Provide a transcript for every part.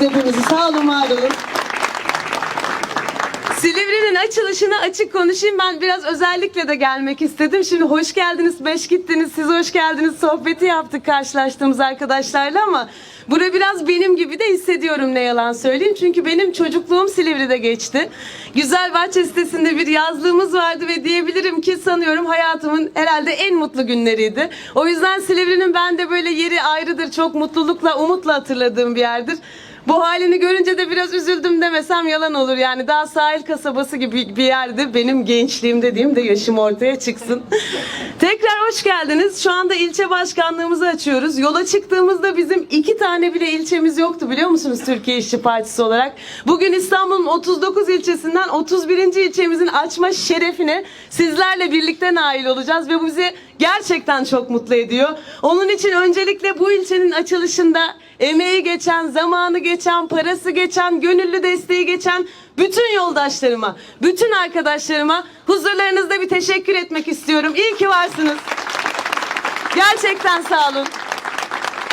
bekliyoruz hepinizi. Sağ olun, var olun. Silivri'nin açılışına açık konuşayım. Ben biraz özellikle de gelmek istedim. Şimdi hoş geldiniz, beş gittiniz, siz hoş geldiniz. Sohbeti yaptık karşılaştığımız arkadaşlarla ama bura biraz benim gibi de hissediyorum ne yalan söyleyeyim. Çünkü benim çocukluğum Silivri'de geçti. Güzel Bahçe sitesinde bir yazlığımız vardı ve diyebilirim ki sanıyorum hayatımın herhalde en mutlu günleriydi. O yüzden Silivri'nin bende böyle yeri ayrıdır. Çok mutlulukla, umutla hatırladığım bir yerdir. Bu halini görünce de biraz üzüldüm demesem yalan olur. Yani daha sahil kasabası gibi bir yerde benim gençliğim dediğim de yaşım ortaya çıksın. Tekrar hoş geldiniz. Şu anda ilçe başkanlığımızı açıyoruz. Yola çıktığımızda bizim iki tane bile ilçemiz yoktu biliyor musunuz Türkiye İşçi Partisi olarak. Bugün İstanbul'un 39 ilçesinden 31. ilçemizin açma şerefine sizlerle birlikte nail olacağız ve bu bizi gerçekten çok mutlu ediyor. Onun için öncelikle bu ilçenin açılışında emeği geçen, zamanı geçen, parası geçen, gönüllü desteği geçen bütün yoldaşlarıma, bütün arkadaşlarıma huzurlarınızda bir teşekkür etmek istiyorum. İyi ki varsınız. Gerçekten sağ olun.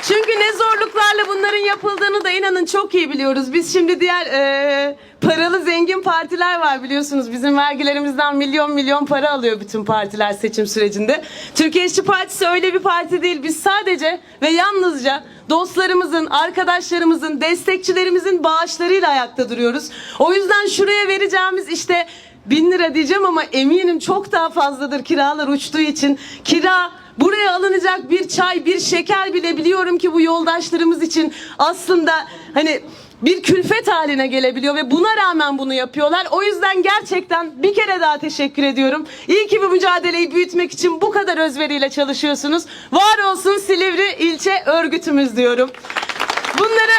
Çünkü ne zorluklarla bunların yapıldığını da inanın çok iyi biliyoruz. Biz şimdi diğer eee, paralı zengin partiler var biliyorsunuz. Bizim vergilerimizden milyon milyon para alıyor bütün partiler seçim sürecinde. Türkiye İşçi Partisi öyle bir parti değil. Biz sadece ve yalnızca dostlarımızın, arkadaşlarımızın, destekçilerimizin bağışlarıyla ayakta duruyoruz. O yüzden şuraya vereceğimiz işte bin lira diyeceğim ama eminim çok daha fazladır kiralar uçtuğu için. Kira Buraya alınacak bir çay, bir şeker bile biliyorum ki bu yoldaşlarımız için aslında hani bir külfet haline gelebiliyor ve buna rağmen bunu yapıyorlar. O yüzden gerçekten bir kere daha teşekkür ediyorum. İyi ki bu mücadeleyi büyütmek için bu kadar özveriyle çalışıyorsunuz. Var olsun Silivri ilçe örgütümüz diyorum. Bunları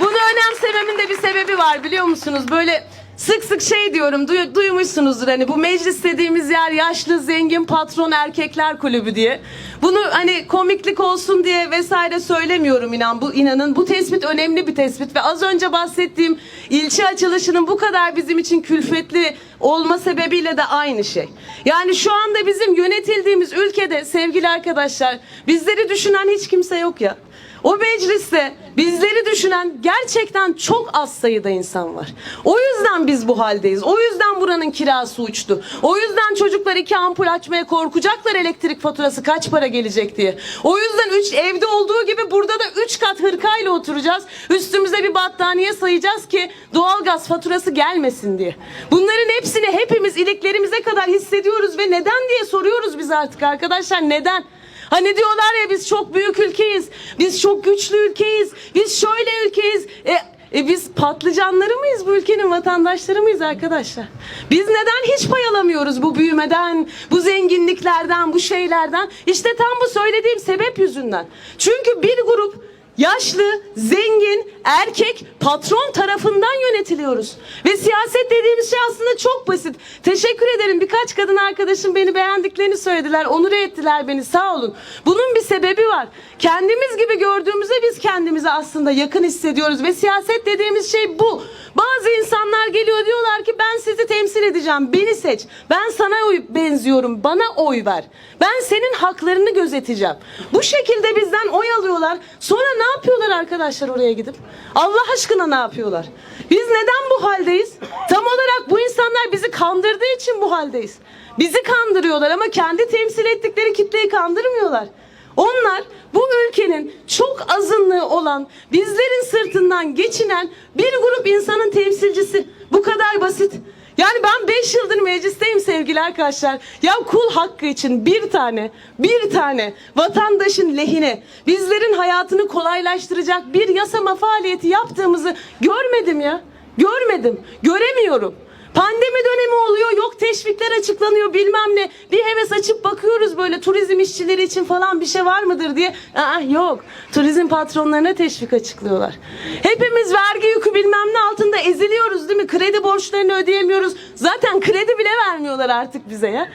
bunu önemsememin de bir sebebi var biliyor musunuz? Böyle sık sık şey diyorum duy- duymuşsunuzdur hani bu meclis dediğimiz yer yaşlı zengin patron erkekler kulübü diye. Bunu hani komiklik olsun diye vesaire söylemiyorum inan bu inanın bu tespit önemli bir tespit ve az önce bahsettiğim ilçe açılışının bu kadar bizim için külfetli olma sebebiyle de aynı şey. Yani şu anda bizim yönetildiğimiz ülkede sevgili arkadaşlar bizleri düşünen hiç kimse yok ya. O mecliste bizleri düşünen gerçekten çok az sayıda insan var. O yüzden biz bu haldeyiz. O yüzden buranın kirası uçtu. O yüzden çocuklar iki ampul açmaya korkacaklar elektrik faturası kaç para gelecek diye. O yüzden üç evde olduğu gibi burada da üç kat hırkayla oturacağız. Üstümüze bir battaniye sayacağız ki doğalgaz faturası gelmesin diye. Bunların hepsini hepimiz iliklerimize kadar hissediyoruz ve neden diye soruyoruz biz artık arkadaşlar neden? Hani diyorlar ya biz çok büyük ülkeyiz. Biz çok güçlü ülkeyiz. Biz şöyle ülkeyiz. E, e biz patlıcanları mıyız bu ülkenin vatandaşları mıyız arkadaşlar? Biz neden hiç pay alamıyoruz bu büyümeden, bu zenginliklerden, bu şeylerden? İşte tam bu söylediğim sebep yüzünden. Çünkü bir grup yaşlı, zengin, erkek patron tarafından yönetiliyoruz. Ve siyaset dediğimiz şey aslında çok basit. Teşekkür ederim. Birkaç kadın arkadaşım beni beğendiklerini söylediler. Onur ettiler beni. Sağ olun. Bunun bir sebebi var. Kendimiz gibi gördüğümüzde biz kendimizi aslında yakın hissediyoruz ve siyaset dediğimiz şey bu. Bazı insanlar geliyor diyorlar ki ben sizi temsil edeceğim. Beni seç. Ben sana oy benziyorum. Bana oy ver. Ben senin haklarını gözeteceğim. Bu şekilde bizden oy alıyorlar. Sonra yapıyorlar arkadaşlar oraya gidip? Allah aşkına ne yapıyorlar? Biz neden bu haldeyiz? Tam olarak bu insanlar bizi kandırdığı için bu haldeyiz. Bizi kandırıyorlar ama kendi temsil ettikleri kitleyi kandırmıyorlar. Onlar bu ülkenin çok azınlığı olan, bizlerin sırtından geçinen bir grup insanın temsilcisi. Bu kadar basit. Yani ben 5 yıldır meclisteyim sevgili arkadaşlar. Ya kul hakkı için bir tane, bir tane vatandaşın lehine bizlerin hayatını kolaylaştıracak bir yasama faaliyeti yaptığımızı görmedim ya. Görmedim, göremiyorum. Pandemi dönemi oluyor, yok teşvikler açıklanıyor bilmem ne. Bir heves açıp bakıyoruz böyle turizm işçileri için falan bir şey var mıdır diye. Aa, yok, turizm patronlarına teşvik açıklıyorlar. Hepimiz vergi yükü bilmem ne altında eziliyoruz değil mi? Kredi borçlarını ödeyemiyoruz. Zaten kredi bile vermiyorlar artık bize ya.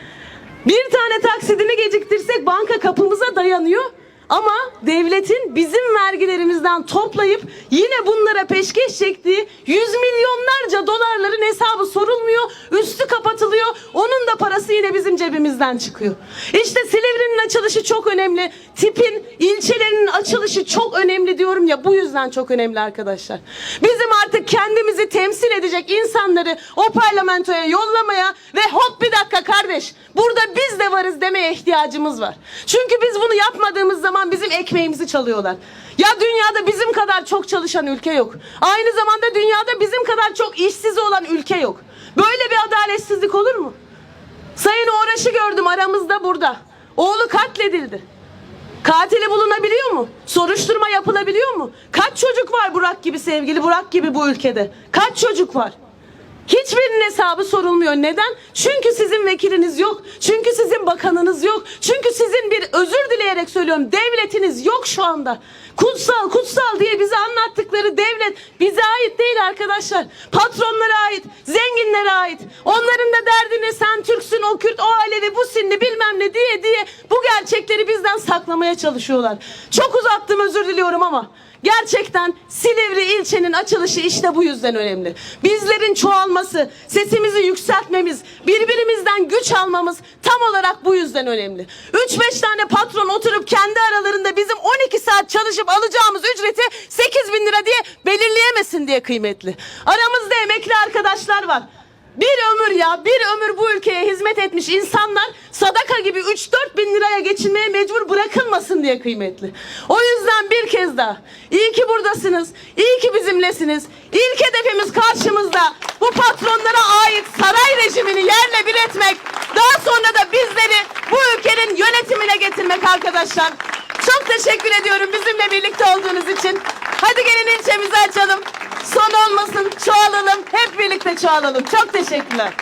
Bir tane taksidini geciktirsek banka kapımıza dayanıyor. Ama devletin bizim vergilerimizden toplayıp yine bunlara peşkeş çektiği yüz milyonlarca dolarların hesabı sorulmuyor, üstü kapatılıyor. Onun da parası yine bizim cebimizden çıkıyor. İşte Silivri'nin açılışı çok önemli. Tipin, ilçelerinin açılışı çok önemli diyorum ya bu yüzden çok önemli arkadaşlar. Bizim artık kendimizi temsil edecek insanları o parlamentoya yollamaya ve hop bir dakika kardeş burada biz de varız demeye ihtiyacımız var. Çünkü biz bunu yapmadığımız zaman bizim ekmeğimizi çalıyorlar. Ya dünyada bizim kadar çok çalışan ülke yok. Aynı zamanda dünyada bizim kadar çok işsiz olan ülke yok. Böyle bir adaletsizlik olur mu? Sayın Uğraş'ı gördüm aramızda burada. Oğlu katledildi. Katili bulunabiliyor mu? Soruşturma yapılabiliyor mu? Kaç çocuk var Burak gibi sevgili Burak gibi bu ülkede? Kaç çocuk var? Hiçbirinin hesabı sorulmuyor. Neden? Çünkü sizin vekiliniz yok. Çünkü sizin bakanınız yok. Çünkü sizin bir özür dileyerek söylüyorum devletiniz yok şu anda. Kutsal kutsal diye bize anlattıkları devlet bize ait değil arkadaşlar. Patronlara ait, zenginlere ait. Onların da derdini sen Türksün, o Kürt, o Alevi, bu Sinli bilmem ne diye diye bu gerçekleri bizden saklamaya çalışıyorlar. Çok uzattım özür diliyorum ama Gerçekten Silivri ilçenin açılışı işte bu yüzden önemli. Bizlerin çoğalması, sesimizi yükseltmemiz, birbirimizden güç almamız tam olarak bu yüzden önemli. 3-5 tane patron oturup kendi aralarında bizim 12 saat çalışıp alacağımız ücreti 8 bin lira diye belirleyemesin diye kıymetli. Aramızda emekli arkadaşlar var. Bir ömür ya bir ömür bu ülkeye hizmet etmiş insanlar sadaka gibi 3-4 bin liraya geçinmeye mecbur bırakılmasın diye kıymetli. O yüzden bir kez daha iyi ki buradasınız, iyi ki bizimlesiniz. İlk hedefimiz karşımızda bu patronlara ait saray rejimini yerle bir etmek. Daha sonra da bizleri bu ülkenin yönetimine getirmek arkadaşlar. Çok teşekkür ediyorum bizimle birlikte olduğunuz için. Hadi gelin ilçemizi açalım. Son olmasın, çoğalalım. Hep birlikte çoğalalım. Çok teşekkürler.